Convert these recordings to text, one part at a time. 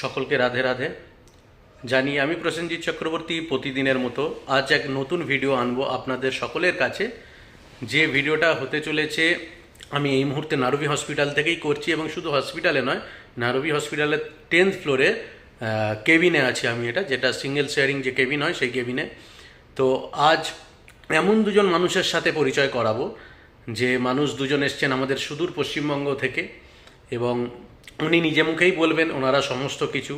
সকলকে রাধে রাধে। জানি আমি প্রসেনজিৎ চক্রবর্তী প্রতিদিনের মতো আজ এক নতুন ভিডিও আনব আপনাদের সকলের কাছে। যে ভিডিওটা হতে চলেছে, আমি এই মুহূর্তে নারবি হসপিটাল থেকেই করছি এবং শুধু হসপিটালে নয়, নারবি হসপিটালের টেন্থ ফ্লোরে কেবিনে আছি আমি এটা, যেটা সিঙ্গেল শেয়ারিং যে কেবিন হয় সেই কেবিনে। তো আজ এমন দুজন মানুষের সাথে পরিচয় করাবো, যে মানুষ দুজন এসছেন আমাদের সুদূর পশ্চিমবঙ্গ থেকে এবং উনি নিজে মুখেই বলবেন, ওনারা সমস্ত কিছু।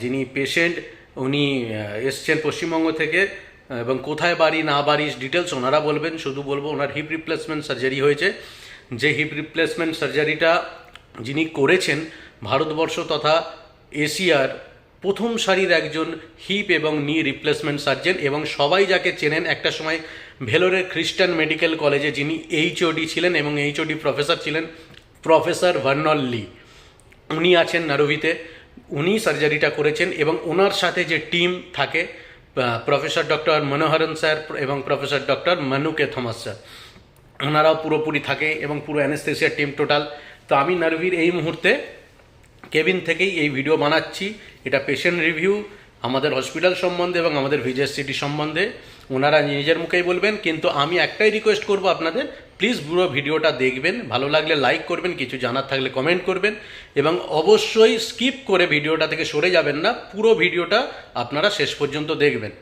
যিনি পেশেন্ট উনি এসছেন পশ্চিমবঙ্গ থেকে এবং কোথায় বাড়ি, না বাড়ি ডিটেলস ওনারা বলবেন। শুধু বলব, ওনার হিপ রিপ্লেসমেন্ট সার্জারি হয়েছে। যে হিপ রিপ্লেসমেন্ট সার্জারিটা যিনি করেছেন, ভারতবর্ষ তথা এশিয়ার প্রথম সারির একজন হিপ এবং নি রিপ্লেসমেন্ট সার্জন এবং সবাই যাকে চেনেন, একটা সময় ভেলোরের খ্রিস্টান মেডিকেল কলেজে যিনি এইচওডি ছিলেন এবং এইচওডি প্রফেসর ছিলেন, প্রফেসর ভার্নল লি। উনি আছেন নারভিতে। উনি সার্জারিটা করেছেন এবং ওনার সাথে যে টিম থাকে প্রফেসর ডক্টর মনোহরন স্যার এবং প্রফেসর ডক্টর মনুকে থমাস স্যার ওনারাও পুরোপুরি থাকে এবং পুরো অ্যানেস্থেসিয়ার টিম টোটাল তো আমি নারভির এই মুহূর্তে কেবিন থেকেই এই ভিডিও বানাচ্ছি। এটা পেশেন্ট রিভিউ আমাদের হসপিটাল সম্বন্ধে এবং আমাদের ভিজেস সিটি সম্বন্ধে। ওনারা নিজের মুখেই বলবেন, কিন্তু আমি একটাই রিকোয়েস্ট করব আপনাদের প্লিজ পুরো ভিডিওটা দেখবেন, ভালো লাগলে লাইক করবেন, কিছু জানার থাকলে কমেন্ট করবেন এবং অবশ্যই স্কিপ করে ভিডিওটা থেকে সরে যাবেন না, পুরো ভিডিওটা আপনারা শেষ পর্যন্ত দেখবেন।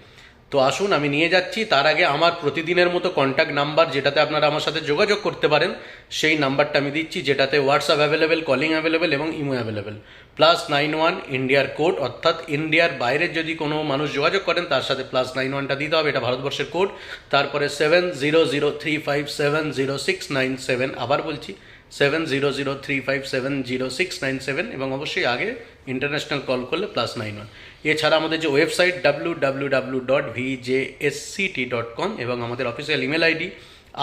তো আসুন, আমি নিয়ে যাচ্ছি। তার আগে আমার প্রতিদিনের মতো কন্ট্যাক্ট নাম্বার যেটাতে আপনারা আমার সাথে যোগাযোগ করতে পারেন, সেই নাম্বারটা আমি দিচ্ছি, যেটাতে হোয়াটসঅ্যাপ অ্যাভেলেবেল কলিং অ্যাভেলেবেল এবং imo available plus nine one ইন্ডিয়ার কোড অর্থাৎ ইন্ডিয়ার বাইরের যদি কোনো মানুষ যোগাযোগ করেন, তার সাথে প্লাস নাইন ওয়ানটা দিতে হবে, এটা ভারতবর্ষের কোড তারপরে seven zero zero three five seven zero six nine seven আবার বলছি। Seven zero zero three five seven zero six nine seven এবং অবশ্যই আগে ইন্টারন্যাশনাল কল করলে প্লাস নাইন ওয়ান এছাড়া আমাদের যে website W W W dot VJSCT dot com এবং আমাদের official email ID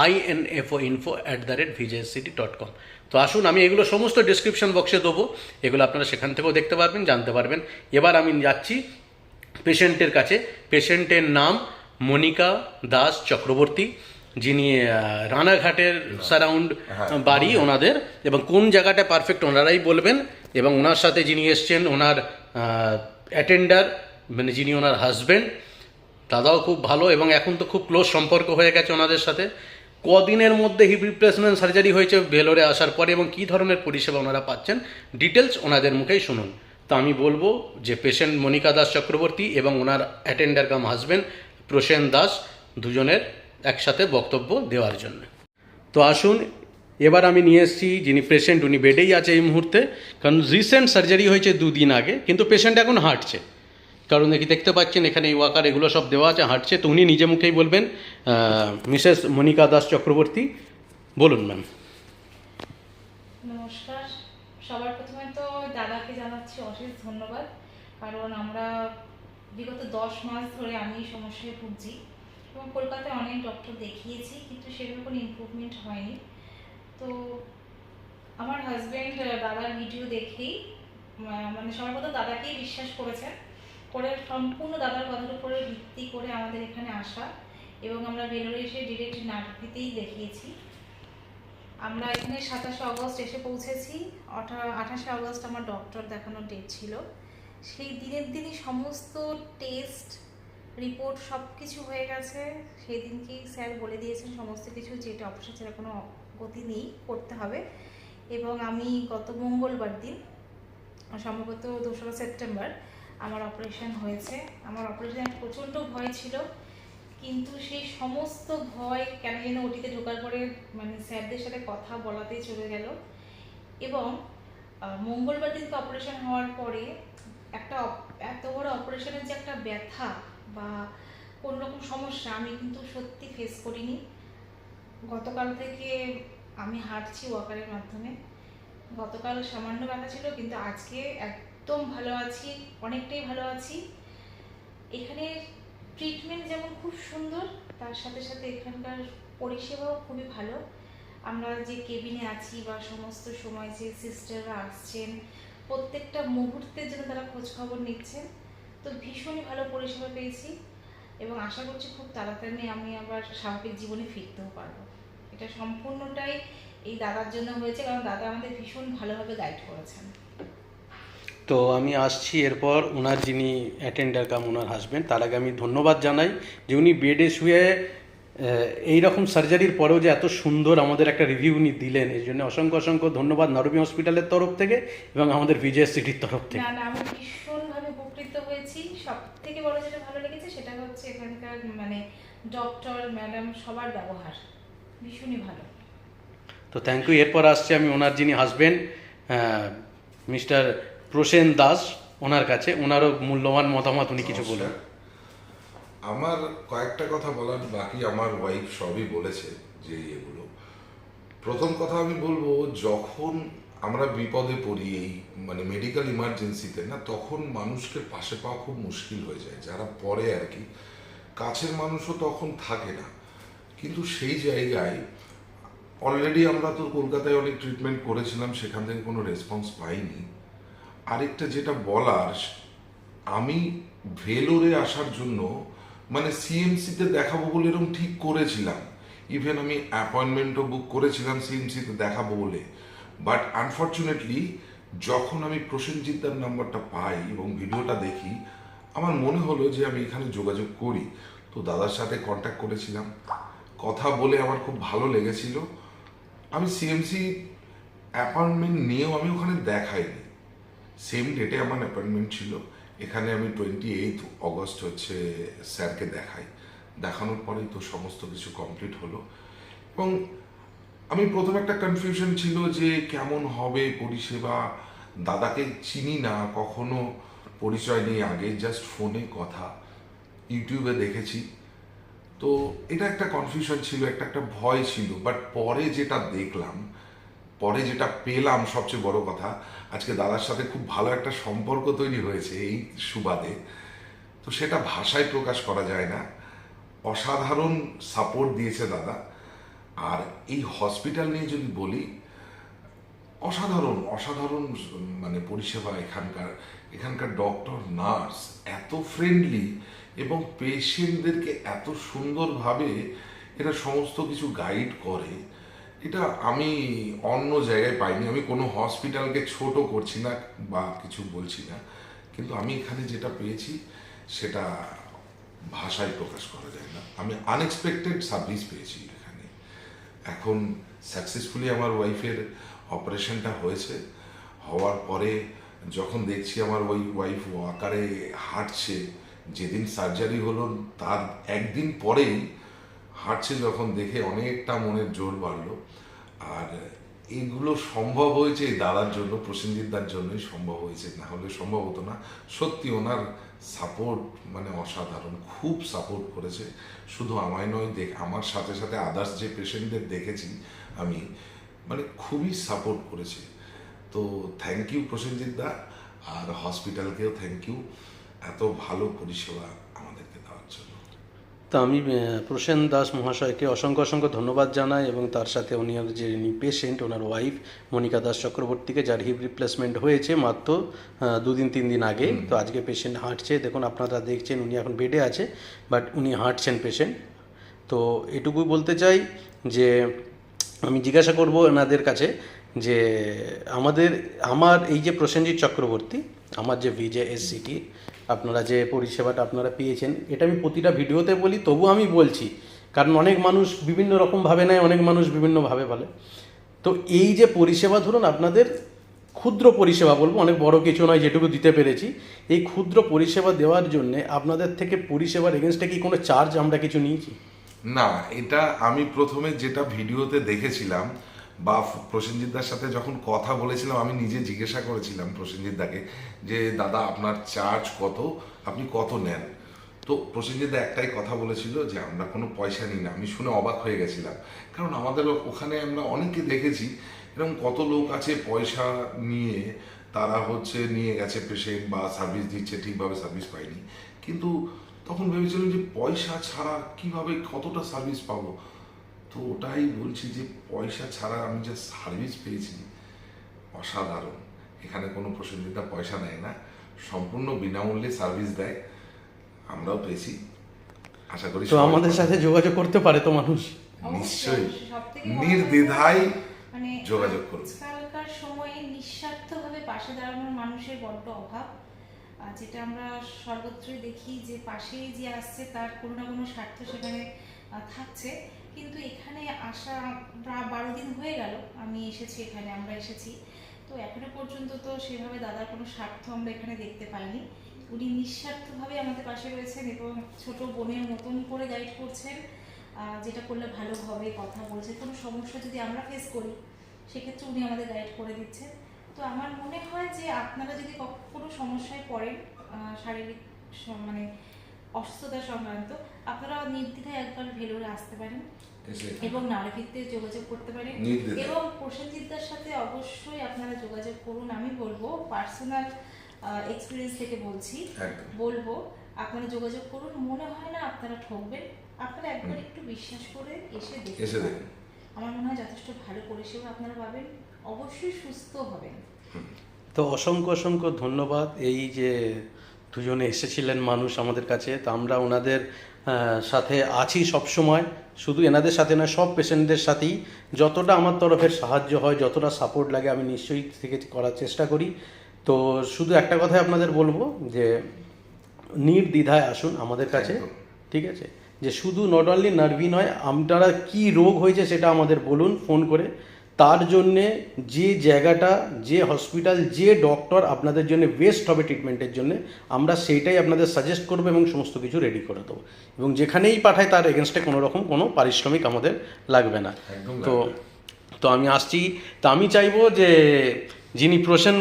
INFO info at the rate VJSCT dot com তো আসুন, আমি এগুলো সমস্ত ডিসক্রিপশন বক্সে দেবো। এগুলো আপনারা সেখান থেকেও দেখতে পারবেন, জানতে পারবেন। এবার আমি যাচ্ছি পেশেন্টের কাছে। পেশেন্টের নাম মনিকা দাস চক্রবর্তী। যিনি রানাঘাটের সারাউন্ড বাড়ি ওনাদের এবং কোন জায়গাটা পারফেক্ট ওনারাই বলবেন এবং ওনার সাথে যিনি এসছেন ওনার অ্যাটেন্ডার মানে যিনি ওনার হাজব্যান্ড দাদাও খুব ভালো এবং এখন তো খুব ক্লোজ সম্পর্ক হয়ে গেছে ওনাদের সাথে। কদিনের মধ্যে হিপ রিপ্লেসমেন্ট সার্জারি হয়েছে ভেলোরে আসার পরে এবং কী ধরনের পরিষেবা ওনারা পাচ্ছেন ডিটেলস ওনাদের মুখেই শুনুন। তো আমি বলব যে পেশেন্ট মনিকা দাস চক্রবর্তী এবং ওনার attender cum husband Prosen Das দুজনের একসাথে বক্তব্য দেওয়ার জন্য। তো আসুন, এবার আমি নিয়ে এসেছি যিনি পেশেন্ট উনি বেডেই আছে এই মুহূর্তে। কারণ রিসেন্ট সার্জারি হয়েছে দুদিন আগে, কিন্তু পেশেন্ট এখন হাঁটছে। কারণ দেখি দেখতে পাচ্ছেন, এখানে এই ওয়াকার এগুলো সব দেওয়া আছে, হাঁটছে। তো উনি নিজে মুখেই বলবেন মিসেস মনিকা দাস চক্রবর্তী। বলুন ম্যাম নমস্কার। সবার প্রথমে তো দাদাকে জানাচ্ছি অশেষ ধন্যবাদ। কারণ আমরা বিগত দশ মাস ধরে আমি সমস্যায় ভুগছি। এবং কলকাতায় অনেক ডক্টর দেখিয়েছি, কিন্তু সেরকম কোনো ইমপ্রুভমেন্ট হয়নি। তো আমার হাজব্যান্ড দাদার ভিডিও দেখেই মানে কথা দাদাকেই বিশ্বাস করেছেন, করে সম্পূর্ণ দাদার কথার উপরে ভিত্তি করে আমাদের এখানে আসা এবং আমরা বেরোলে এসে ডিরেক্ট নাটকিতেই দেখিয়েছি। আমরা এখানে সাতাশে অগস্ট এসে পৌঁছেছি। আঠা- আঠাশে অগস্ট আমার ডক্টর দেখানোর ডেট ছিল। সেই দিনের দিনই সমস্ত টেস্ট রিপোর্ট সব কিছু হয়ে গেছে। সেই দিনকেই স্যার বলে দিয়েছেন সমস্ত কিছু যেটা অপারেশন ছাড়া কোনো গতি নেই, করতে হবে। এবং আমি গত মঙ্গলবার দিন, সম্ভবত দোসরা সেপ্টেম্বর, আমার অপারেশন হয়েছে। আমার অপারেশন প্রচণ্ড ভয় ছিল, কিন্তু সেই সমস্ত ভয় কেন যেন ওটিতে ঢোকার পরে মানে স্যারদের সাথে কথা বলাতেই চলে গেল। এবং মঙ্গলবার দিনকে অপারেশন হওয়ার পরে একটা এত বড় অপারেশনের যে একটা ব্যথা বা কোন রকম সমস্যা আমি কিন্তু সত্যি ফেস করিনি। গতকাল থেকে আমি হাঁটছি ওয়াকারের মাধ্যমে। গতকাল সামান্য ব্যথা ছিল, কিন্তু আজকে একদম ভালো আছি, অনেকটাই ভালো আছি। এখানে ট্রিটমেন্ট যেমন খুব সুন্দর, তার সাথে সাথে এখানকার পরিষেবাও খুবই ভালো। আমরা যে কেবিনে আছি বা সমস্ত সময় যে সিস্টাররা আসছেন, প্রত্যেকটা মুহূর্তের জন্য তারা খোঁজখবর নিচ্ছেন। তো ভীষণই ভালো পরিষেবা পেয়েছি এবং আশা করছি খুব তাড়াতাড়ি আমি আবার স্বাভাবিক জীবনে ফিরতেও পারব। এটা সম্পূর্ণটাই এই দাদার জন্য হয়েছে কারণ দাদা আমাদের ভীষণ ভালোভাবে গাইড করেছেন। তো আমি আসছি এরপর ওনার যিনি অ্যাটেন্ডার কাম ওনার হাজবেন্ড তার আগে আমি ধন্যবাদ জানাই যে উনি বেডে শুয়ে এই রকম সার্জারির পরেও যে এত সুন্দর আমাদের একটা রিভিউ উনি দিলেন এই জন্য অসংখ্য অসংখ্য ধন্যবাদ নারবি হসপিটালের তরফ থেকে এবং আমাদের বিজয় সিটির তরফ থেকে না না আমি ভীষণভাবে উপকৃত হয়েছি সব থেকে বড় যেটা ভালো লেগেছে সেটা হচ্ছে এখানকার মানে ডক্টর ম্যাডাম সবার ব্যবহার ভীষণই ভালো। তো থ্যাংক ইউ এরপর আসছে আমি ওনার যিনি হাজবেন্ড মিস্টার প্রসেন দাস ওনার কাছে। ওনারও মূল্যবান মতামত উনি কিছু বলেন। আমার কয়েকটা কথা বলার বাকি আমার ওয়াইফ সবই বলেছে যে এগুলো। প্রথম কথা আমি বলব যখন আমরা বিপদে পড়ি এই মানে মেডিকেল ইমার্জেন্সিতে না, তখন মানুষকে পাশে পাওয়া খুব মুশকিল হয়ে যায়। যারা পড়ে আর কি, কাছের মানুষও তখন থাকে না। কিন্তু সেই জায়গায় অলরেডি আমরা তো কলকাতায় অনেক ট্রিটমেন্ট করেছিলাম, সেখান থেকে কোনো রেসপন্স পাইনি। আরেকটা যেটা বলার, আমি ভেলোরে আসার জন্য মানে সিএমসিতে দেখাবো বলে এরকম ঠিক করেছিলাম। ইভেন আমি অ্যাপয়েন্টমেন্টও বুক করেছিলাম সিএমসিতে দেখাবো বলে। বাট আনফর্চুনেটলি যখন আমি প্রসেনজিৎদার নাম্বারটা পাই এবং ভিডিওটা দেখি, আমার মনে হলো যে আমি এখানে যোগাযোগ করি। তো দাদার সাথে কন্ট্যাক্ট করেছিলাম। কথা বলে আমার খুব ভালো লেগেছিল। আমি সিএমসি অ্যাপয়েন্টমেন্ট নিয়েও আমি ওখানে দেখাইনি। সেম ডেটে আমার অ্যাপয়েন্টমেন্ট ছিল। এখানে আমি টোয়েন্টি এইট অগস্ট হচ্ছে স্যারকে দেখাই। দেখানোর পরেই তো সমস্ত কিছু কমপ্লিট হলো। এবং আমি প্রথমে একটা কনফিউশন ছিল যে কেমন হবে পরিষেবা। দাদাকে চিনি না, কখনো পরিচয় নেই আগে জাস্ট ফোনে কথা। ইউটিউবে দেখেছি। তো এটা একটা কনফিউশন ছিল, একটা একটা ভয় ছিল। বাট পরে যেটা দেখলাম, পরে যেটা পেলাম, সবচেয়ে বড় কথা, আজকে দাদার সাথে খুব ভালো একটা সম্পর্ক তৈরি হয়েছে এই সুবাদে। তো সেটা ভাষায় প্রকাশ করা যায় না। অসাধারণ সাপোর্ট দিয়েছে দাদা। আর এই হসপিটাল নিয়ে যদি বলি, অসাধারণ অসাধারণ মানে পরিষেবা এখানকার এখানকার ডক্টর নার্স এত ফ্রেন্ডলি এবং পেশেন্টদেরকে এত সুন্দরভাবে এরা সমস্ত কিছু গাইড করে, এটা আমি অন্য জায়গায় পাইনি। আমি কোনো হসপিটালকে ছোট করছি না বা কিছু বলছি না। কিন্তু আমি এখানে যেটা পেয়েছি, সেটা ভাষায় প্রকাশ করা যায় না। আমি আনএক্সপেক্টেড সার্ভিস পেয়েছি। এখানে সাকসেসফুলি আমার ওয়াইফের অপারেশনটা হয়েছে, হওয়ার পরে যখন দেখছি আমার ওই ওয়াইফ ওয়াকারে হাঁটছে, যেদিন সার্জারি হলো তার একদিন পরেই হাঁটছে যখন দেখে অনেকটা মনের জোর বাড়লো। আর এগুলো সম্ভব হয়েছে, এই দাদার জন্য, প্রসেনজিৎদার জন্যই সম্ভব হয়েছে, না হলে সম্ভব হতো না। সত্যি ওনার সাপোর্ট মানে অসাধারণ, খুব সাপোর্ট করেছে। শুধু আমায় নয়, দেখ, আমার সাথে সাথে আদার্স যে পেশেন্টদের দেখেছি, আমি মানে খুবই সাপোর্ট করেছে। তো থ্যাংক ইউ প্রসেনজিৎ দা আর হসপিটালকেও থ্যাংক ইউ এত ভালো পরিষেবা। তো আমি প্রসেন দাস মহাশয়কে অসংখ্য অসংখ্য ধন্যবাদ জানাই এবং তার সাথে উনি যে পেশেন্ট ওনার ওয়াইফ মনিকা দাস চক্রবর্তীকে যার হিপ রিপ্লেসমেন্ট হয়েছে মাত্র দুদিন তিন দিন আগে। তো আজকে পেশেন্ট হাঁটছে। দেখুন আপনারা দেখছেন উনি এখন বেডে আছে বাট উনি হাঁটছেন পেশেন্ট তো এটুকুই বলতে চাই যে আমি জিজ্ঞাসা করব এনাদের কাছে যে আমাদের আমার এই যে প্রসেনজিৎ চক্রবর্তী আমার যে ভিজে এস সিটি আপনারা যে পরিষেবাটা আপনারা পেয়েছেন, এটা আমি প্রতিটা ভিডিওতে বলি তবু আমি বলছি, কারণ অনেক মানুষ বিভিন্ন রকমভাবে নেয়, অনেক মানুষ বিভিন্নভাবে বলে। তো এই যে পরিষেবা, ধরুন আপনাদের ক্ষুদ্র পরিষেবা বলব, অনেক বড় কিছু নয়, যেটুকু দিতে পেরেছি, এই ক্ষুদ্র পরিষেবা দেওয়ার জন্য আপনাদের থেকে পরিষেবার এগেনস্টে কি কোনো চার্জ আমরা কিছু নিয়েছি? না, এটা আমি প্রথমে যেটা ভিডিওতে দেখেছিলাম বা প্রসেনজিৎদার সাথে যখন কথা বলেছিলাম, আমি নিজে জিজ্ঞাসা করেছিলাম প্রসেনজিৎদাকে যে, দাদা, আপনার চার্জ কত? আপনি কত নেন? তো প্রসেনজিৎদা একটাই কথা বলেছিল যে, আমরা কোনো পয়সা নিই না। আমি শুনে অবাক হয়ে গেছিলাম। কারণ আমাদের ওখানে আমরা অনেকে দেখেছি, এরকম কত লোক আছে পয়সা নিয়ে, তারা হচ্ছে নিয়ে গেছে পেশেন্ট বা সার্ভিস দিচ্ছে, ঠিকভাবে সার্ভিস পায়নি। কিন্তু তখন ভেবেছিলাম যে, পয়সা ছাড়া কীভাবে কতটা সার্ভিস পাবো? তো ওটাই বলছি যে পয়সা ছাড়া আমি যে সার্ভিস পেয়েছি অসাধারণ। এখানে কোনো প্রসেনজিৎদা পয়সা নেয় না সম্পূর্ণ বিনামূল্যে সার্ভিস দেয়। আমরাও পেয়েছি। আশা করি তো আমাদের সাথে যোগাযোগ করতে পারে তো মানুষ। নিশ্চয়ই। নির্দ্বিধায় মানে যোগাযোগ করুন। আজকালকার সময়ে নিঃস্বার্থভাবে পাশে দাঁড়ানোর মানুষের বড্ড অভাব। আর যেটা আমরা সর্বত্রই দেখি যে পাশে যে আসছে তার কোনো না কোনো স্বার্থ সেখানে থাকছে। কিন্তু এখানে আসা প্রায় বারো দিন হয়ে গেল। আমি এসেছি এখানে, আমরা এসেছি। তো এখনও পর্যন্ত তো সেভাবে দাদার কোনো স্বার্থ আমরা এখানে দেখতে পাইনি। উনি নিঃস্বার্থভাবে আমাদের পাশে রয়েছেন এবং ছোট বোনের মতন করে গাইড করছেন। যেটা করলে ভালো হবে, কথা বলছে। কোনো সমস্যা যদি আমরা ফেস করি, সেক্ষেত্রে উনি আমাদের গাইড করে দিচ্ছেন। তো আমার মনে হয় যে আপনারা যদি কোনো সমস্যায় পড়েন শারীরিক মানে অসুস্থতা সংক্রান্ত আপনারা নির্দ্বিধায় একবার ভেলোরে আসতে পারেন এবং নারীভিত্তে যোগাযোগ করতে পারেন। এবং প্রসেনজিৎদার সাথে অবশ্যই আপনারা যোগাযোগ করুন আমি বলব পার্সোনাল এক্সপিরিয়েন্স থেকে বলছি। বলব আপনারা যোগাযোগ করুন মনে হয় না আপনারা ঠকবেন। আপনারা একবার একটু বিশ্বাস করে এসে দেখুন। এসে দেখুন। আমার মনে হয় যথেষ্ট ভালো পরিষেবা আপনারা পাবেন অবশ্যই সুস্থ হবেন। তো অসংখ্য অসংখ্য ধন্যবাদ। এই যে দুজনে এসেছিলেন মানুষ আমাদের কাছে তো আমরা ওনাদের সাথে আছি সব সময় শুধু এনাদের সাথে না সব পেশেন্টদের সাথেই। যতটা আমার তরফের সাহায্য হয় যতটা সাপোর্ট লাগে আমি নিশ্চয়ই থেকে করার চেষ্টা করি। তো শুধু একটা কথাই আপনাদের বলব যে নির্দ্বিধায় আসুন আমাদের কাছে ঠিক আছে? যে শুধু নট অনলি নার্ভি নয় আপনারা কি রোগ হয়েছে সেটা আমাদের বলুন ফোন করে। তার জন্যে যে জায়গাটা যে হসপিটাল যে ডক্টর আপনাদের জন্য বেস্ট হবে ট্রিটমেন্টের জন্য আমরা সেইটাই আপনাদের সাজেস্ট করব এবং সমস্ত কিছু রেডি করে দেবো। এবং যেখানেই পাঠায় তার এগেনস্টে কোনো রকম কোনো পারিশ্রমিক আমাদের লাগবে না। তো তো আমি আসছি। তো আমি চাইব যে যিনি প্রসেন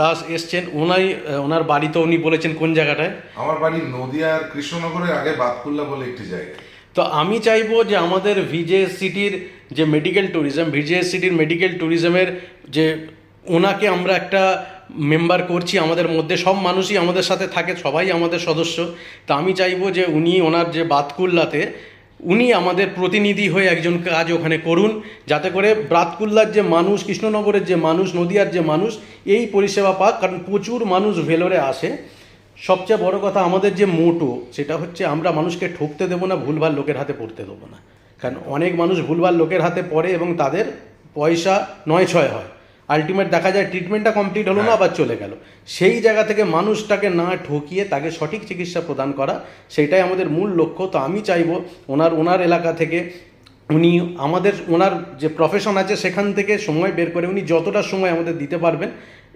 দাস এসছেন ওনাই ওনার বাড়িতে উনি বলেছেন কোন জায়গাটায়? আমার বাড়ি নদিয়ার কৃষ্ণনগরের আগে বাতকুল্লা বলে একটি জায়গা। তো আমি চাইব যে আমাদের ভিজেএস সিটির যে মেডিকেল ট্যুরিজম ভিজেএস সিটির মেডিকেল ট্যুরিজমের যে ওনাকে আমরা একটা মেম্বার করছি আমাদের মধ্যে, সব মানুষই আমাদের সাথে থাকে, সবাই আমাদের সদস্য। তা আমি চাইব যে উনি ওনার যে বাতকুল্লাতে, উনি আমাদের প্রতিনিধি হয়ে একজন কাজ ওখানে করুন, যাতে করে ব্রাতকুল্লার যে মানুষ, কৃষ্ণনগরের যে মানুষ, নদিয়ার যে মানুষ, এই পরিষেবা পাক, কারণ প্রচুর মানুষ ভেলোরে আসে। সবচেয়ে বড় কথা আমাদের যে মোটো সেটা হচ্ছে আমরা মানুষকে ঠকতে দেবো না ভুলভাল লোকের হাতে পড়তে দেবো না। কারণ অনেক মানুষ ভুলভাল লোকের হাতে পড়ে এবং তাদের পয়সা নয় ছয় হয়। আলটিমেট দেখা যায় ট্রিটমেন্টটা কমপ্লিট হলো না আবার চলে গেল। সেই জায়গা থেকে মানুষটাকে না ঠকিয়ে তাকে সঠিক চিকিৎসা প্রদান করা সেটাই আমাদের মূল লক্ষ্য। তো আমি চাইব ওনার ওনার এলাকা থেকে উনি আমাদের ওনার যে প্রফেশন আছে সেখান থেকে সময় বের করে উনি যতটা সময় আমাদের দিতে পারবেন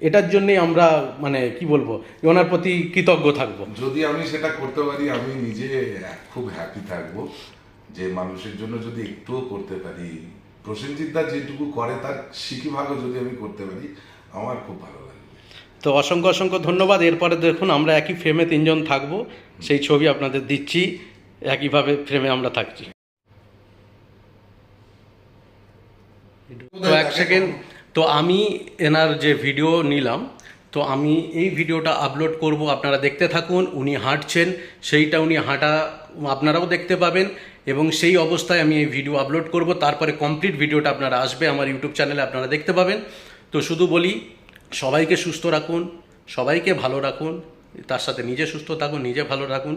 এটার জন্যই আমরা মানে কি বলব ওনার প্রতি কৃতজ্ঞ থাকব। যদি আমি সেটা করতে পারি আমি নিজে খুব হ্যাপি থাকব। যে মানুষের জন্য যদি একটুও করতে পারি প্রসেনজিৎ দা যেটুকু করে তার সিকি ভাগও যদি আমি করতে পারি আমার খুব ভালো লাগবে। তো অসংখ্য অসংখ্য ধন্যবাদ। এরপরে দেখুন আমরা একই ফ্রেমে তিনজন থাকব। সেই ছবি আপনাদের দিচ্ছি একইভাবে ফ্রেমে আমরা থাকছি। তো এক সেকেন্ড তো আমি এনার যে ভিডিও নিলাম, তো আমি এই ভিডিওটা আপলোড করব, আপনারা দেখতে থাকুন, উনি হাঁটছেন, সেইটা উনি হাঁটা, আপনারাও দেখতে পাবেন এবং সেই অবস্থায় আমি এই ভিডিও আপলোড করব, তারপরে কমপ্লিট ভিডিওটা আপনারা আসবে আমার ইউটিউব চ্যানেলে আপনারা দেখতে পাবেন। তো শুধু বলি, সবাইকে সুস্থ রাখুন, সবাইকে ভালো রাখুন, তার সাথে নিজে সুস্থ থাকুন, নিজে ভালো রাখুন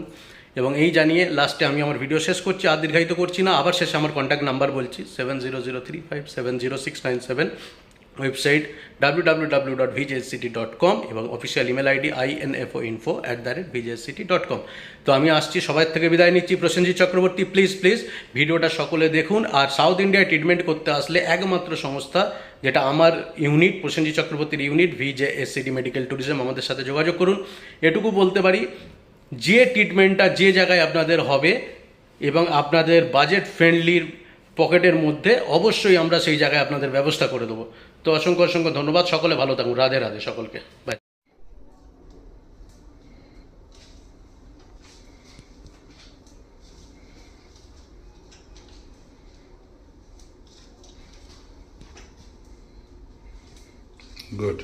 এবং এই জানিয়ে লাস্টে আমি আমার ভিডিও শেষ করছি, আর দীর্ঘায়িত করছি না, আবার শেষে আমার কন্ট্যাক্ট নাম্বার বলছি seven zero zero three five seven zero six nine seven website W W W dot VJSCT dot com এবং official email ID I N F O info at the rate VJSCT dot com তো আমি আসছি সবাই থেকে বিদায় নিচ্ছি। Prosenjit Chakraborty please please ভিডিওটা সকলে দেখুন। আর সাউথ ইন্ডিয়ায় ট্রিটমেন্ট করতে আসলে একমাত্র সংস্থা যেটা আমার ইউনিট প্রসেনজিৎ চক্রবর্তীর ইউনিট ভিজেএসসিটি মেডিকেল ট্যুরিজম আমাদের সাথে যোগাযোগ করুন। এটুকু বলতে পারি, যে ট্রিটমেন্টটা যে জায়গায় আপনাদের হবে এবং আপনাদের বাজেট ফ্রেন্ডলির পকেটের মধ্যে অবশ্যই আমরা সেই জায়গায় আপনাদের ব্যবস্থা করে দেবো। তো অসংখ্য অসংখ্য ধন্যবাদ। সকলে ভালো থাকুন। রাধে রাধে সকলকে। Bye good